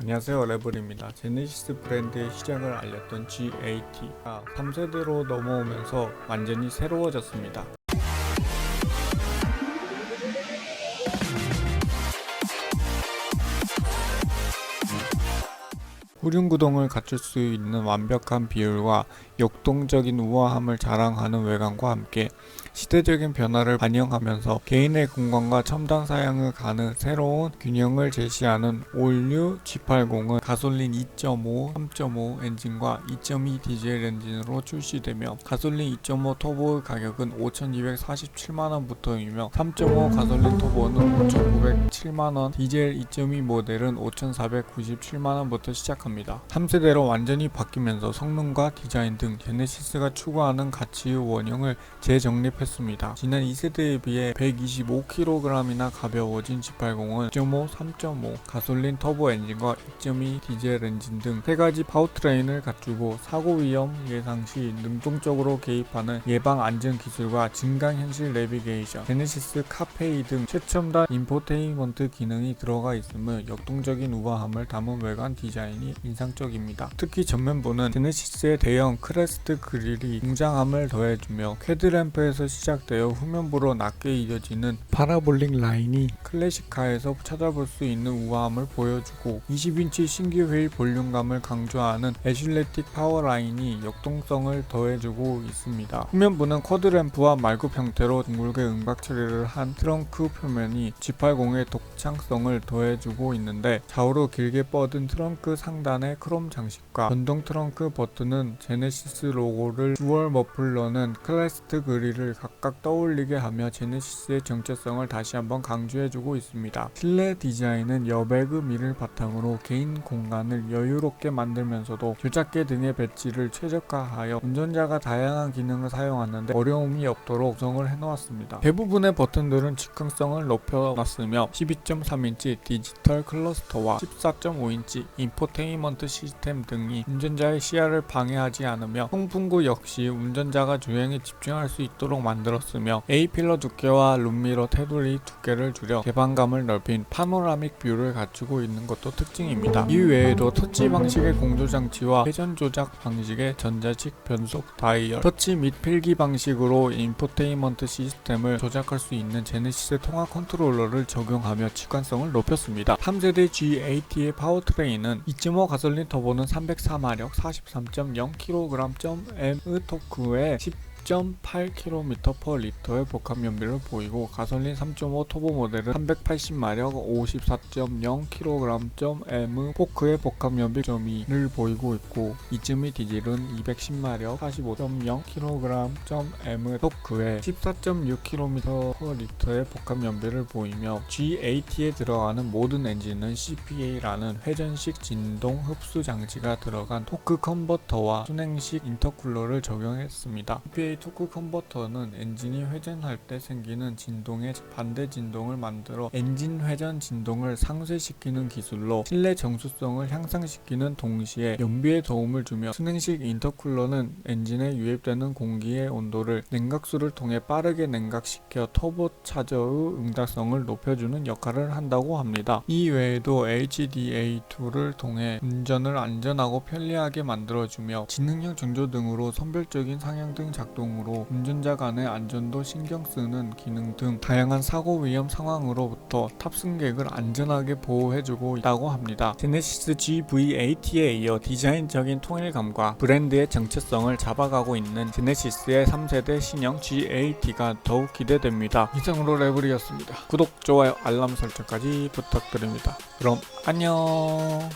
안녕하세요 레블입니다. 제네시스 브랜드의 시작을 알렸던 GAT가 3세대로 넘어오면서 완전히 새로워졌습니다 후륜구동을 갖출 수 있는 완벽한 비율과 역동적인 우아함을 자랑하는 외관과 함께 시대적인 변화를 반영하면서 개인의 공간과 첨단 사양을 가는 새로운 균형을 제시하는 올류 G80은 가솔린 2.5, 3.5 엔진과 2.2 디젤 엔진으로 출시되며 가솔린 2.5 터보의 가격은 5,247만원부터이며 3.5 가솔린 터보는 5,907만원, 디젤 2.2 모델은 5,497만원부터 시작합니다. 3세대로 완전히 바뀌면서 성능과 디자인 등 제네시스가 추구하는 가치의 원형을 재정립했습니다. 지난 2세대에 비해 125kg이나 가벼워진 G80은 2.5, 3.5 가솔린 터보 엔진과 2.2 디젤 엔진 등 세 가지 파워트레인을 갖추고 사고 위험 예상 시 능동적으로 개입하는 예방 안전 기술과 증강 현실 내비게이션, 제네시스 카페이 등 최첨단 인포테인먼트 기능이 들어가 있음을 역동적인 우아함을 담은 외관 디자인이 인상적입니다. 특히 전면부는 제네시스의 대형 크레스트 그릴이 웅장함을 더해주며 헤드램프에서 시작되어 후면부로 낮게 이어지는 파라볼릭 라인이 클래식카에서 찾아볼 수 있는 우아함을 보여주고 20인치 신규 휠 볼륨감을 강조하는 애슐레틱 파워 라인이 역동성을 더해주고 있습니다. 후면부는 쿼드램프와 말굽 형태로 둥글게 음각 처리를 한 트렁크 표면이 G80의 독창성을 더해주고 있는데 좌우로 길게 뻗은 트렁크 상단 의 크롬 장식과 전동 트렁크 버튼은 제네시스 로고를 듀얼 머플러는 클래스트 그릴을 각각 떠올리게 하며 제네시스의 정체성을 다시 한번 강조해주고 있습니다. 실내 디자인은 여배그 밀을 바탕으로 개인 공간을 여유롭게 만들면서도 교착계 등의 배치를 최적화하여 운전자가 다양한 기능을 사용하는데 어려움이 없도록 구성을 해놓았습니다. 대부분의 버튼들은 직관성을 높여놨으며 12.3인치 디지털 클러스터와 14.5인치 인포테인 먼트 시스템 등이 운전자의 시야를 방해하지 않으며 통풍구 역시 운전자가 주행에 집중할 수 있도록 만들었으며 A필러 두께와 룸미러 테두리 두께를 줄여 개방감을 넓힌 파노라믹 뷰를 갖추고 있는 것도 특징입니다. 이 외에도 터치 방식의 공조 장치와 회전 조작 방식의 전자식 변속 다이얼, 터치 및 필기 방식으로 인포테인먼트 시스템을 조작할 수 있는 제네시스 통화 컨트롤러를 적용하며 직관성을 높였습니다. 3세대 G80의 파워트레인은 2.5 가솔린 터보는 304마력 43.0kg.m의 토크에 10.8km/L의 복합 연비를 보이고 가솔린 3.5 터보 모델은 380마력 54.0kg/m 포크의 복합 연비 2를 보이고 있고 이쯤의 디젤은 210마력 45.0kg/m 포크의 14.6km/L의 복합 연비를 보이며 GAT에 들어가는 모든 엔진은 CPA라는 회전식 진동 흡수 장치가 들어간 토크 컨버터와 순행식 인터쿨러를 적용했습니다. CPA 토크 컨버터는 엔진이 회전할 때 생기는 진동의 반대 진동을 만들어 엔진 회전 진동을 상쇄시키는 기술로 실내 정수성을 향상시키는 동시에 연비에 도움을 주며 순행식 인터쿨러는 엔진에 유입되는 공기의 온도를 냉각수를 통해 빠르게 냉각시켜 터보차저의 응답성을 높여주는 역할을 한다고 합니다. 이 외에도 HDA2를 통해 운전을 안전하고 편리하게 만들어주며 지능형 정조 등으로 선별적인 상향 등 작동 으로 운전자 간의 안전도 신경 쓰는 기능 등 다양한 사고 위험 상황으로부터 탑승객을 안전하게 보호해주고 있다고 합니다. 제네시스 GV80에 이어 디자인적인 통일감과 브랜드의 정체성을 잡아가고 있는 제네시스의 3세대 신형 G80가 더욱 기대됩니다. 이상으로 레블이었습니다. 구독, 좋아요, 알람 설정까지 부탁드립니다. 그럼 안녕.